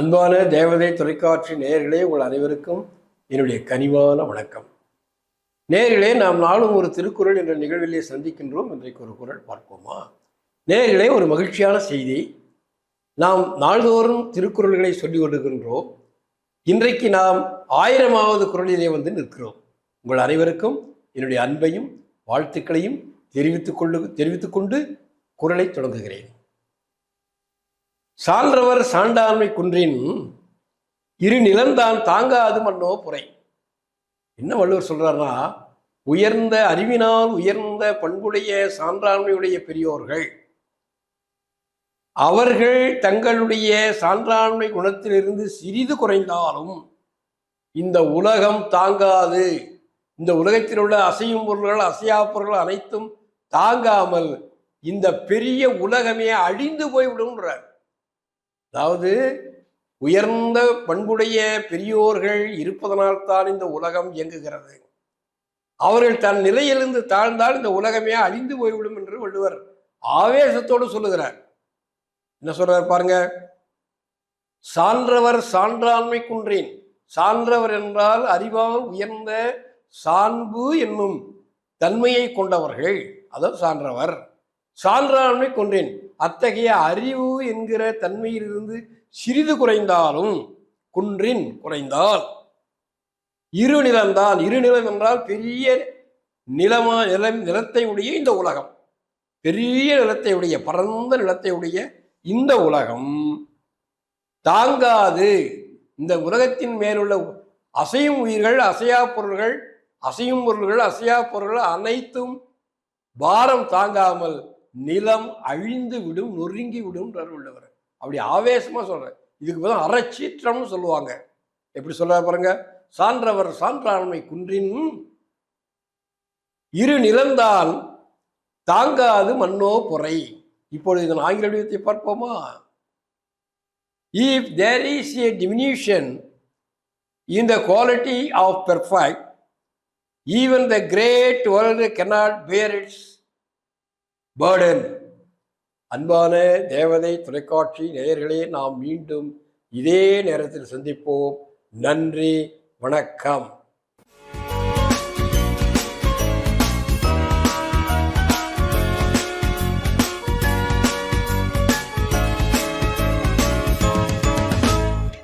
அன்பான தேவதை தொலைக்காட்சி நேர்களே உங்கள் அனைவருக்கும் என்னுடைய கனிவான வணக்கம். நேர்களே நாம் நாளும் ஒரு திருக்குறள் என்ற நிகழ்விலே சந்திக்கின்றோம். இன்றைக்கு ஒரு குரல் பார்ப்போமா? நேர்களே ஒரு மகிழ்ச்சியான செய்தி. நாம் நாள்தோறும் திருக்குறள்களை சொல்லி கொண்டிருக்கின்றோம். இன்றைக்கு நாம் ஆயிரமாவது குரலிலே வந்து நிற்கிறோம். உங்கள் அனைவருக்கும் என்னுடைய அன்பையும் வாழ்த்துக்களையும் தெரிவித்துக் கொண்டு தெரிவித்துக்கொண்டு குரலை தொடங்குகிறேன். சான்றவர் சாண்டாண்மை குன்றின் இரு நிலந்தான் தாங்காது மன்னோ புரை. என்ன வள்ளுவர் சொல்றாருன்னா உயர்ந்த அறிவினால் உயர்ந்த பண்புடைய சான்றாண்மையுடைய பெரியோர்கள் அவர்கள் தங்களுடைய சான்றாண்மை குணத்திலிருந்து சிறிது குறைந்தாலும் இந்த உலகம் தாங்காது. இந்த உலகத்தில் உள்ள அசையும் பொருள்கள் அசையா பொருள்கள் அனைத்தும் தாங்காமல் இந்த பெரிய உலகமே அழிந்து போய்விடும்ன்றார் அதாவது உயர்ந்த பண்புடைய பெரியோர்கள் இருப்பதனால்தான் இந்த உலகம் இயங்குகிறது. அவர்கள் தன் நிலையிலிருந்து தாழ்ந்தால் இந்த உலகமே அழிந்து போய்விடும் என்று வள்ளுவர் ஆவேசத்தோடு சொல்லுகிறார். என்ன சொல்றார் பாருங்க? சான்றவர் சான்றாண்மை குன்றேன். சான்றவர் என்றால் அறிவால் உயர்ந்த சான்பு என்னும் தன்மையை கொண்டவர்கள். அதான் சான்றவர். சான்றாண்மை கொன்றேன். அத்தகைய அறிவு என்கிற தன்மையிலிருந்து சிறிது குறைந்தாலும் குன்றின் குறைந்தால். இரு நிலம்தான் இரு நிலம் என்றால் பெரிய நிலமா நிலம் நிலத்தை உடைய இந்த உலகம். பெரிய நிலத்தை உடைய பரந்த நிலத்தை உடைய இந்த உலகம். தாங்காது. இந்த உலகத்தின் மேலுள்ள அசையும் உயிர்கள் அசையா பொருள்கள் அசையும் பொருள்கள் அசையா பொருள்கள் அனைத்தும் பாரம் தாங்காமல் நிலம் அழிந்து விடும் நொறுங்கி விடும் உள்ளவர். அப்படி ஆவேசமாக சொல்கிறேன் இதுக்கு பதில் அறச்சீற்றம்னு சொல்லுவாங்க. எப்படி சொல்ல பாருங்க? சான்றவர் சான்றாண்மை குன்றின் இரு நிலந்தால் தாங்காது மண்ணோ பொறை. இப்பொழுது இதன் ஆங்கில வடிவத்தை பார்ப்போமா? If there is a diminution in the quality of perfect even the great world cannot bear its burden அன்பான தேவதை தொலைக்காட்சி நேயர்களே நாம் மீண்டும் இதே நேரத்தில் சந்திப்போம். நன்றி வணக்கம்.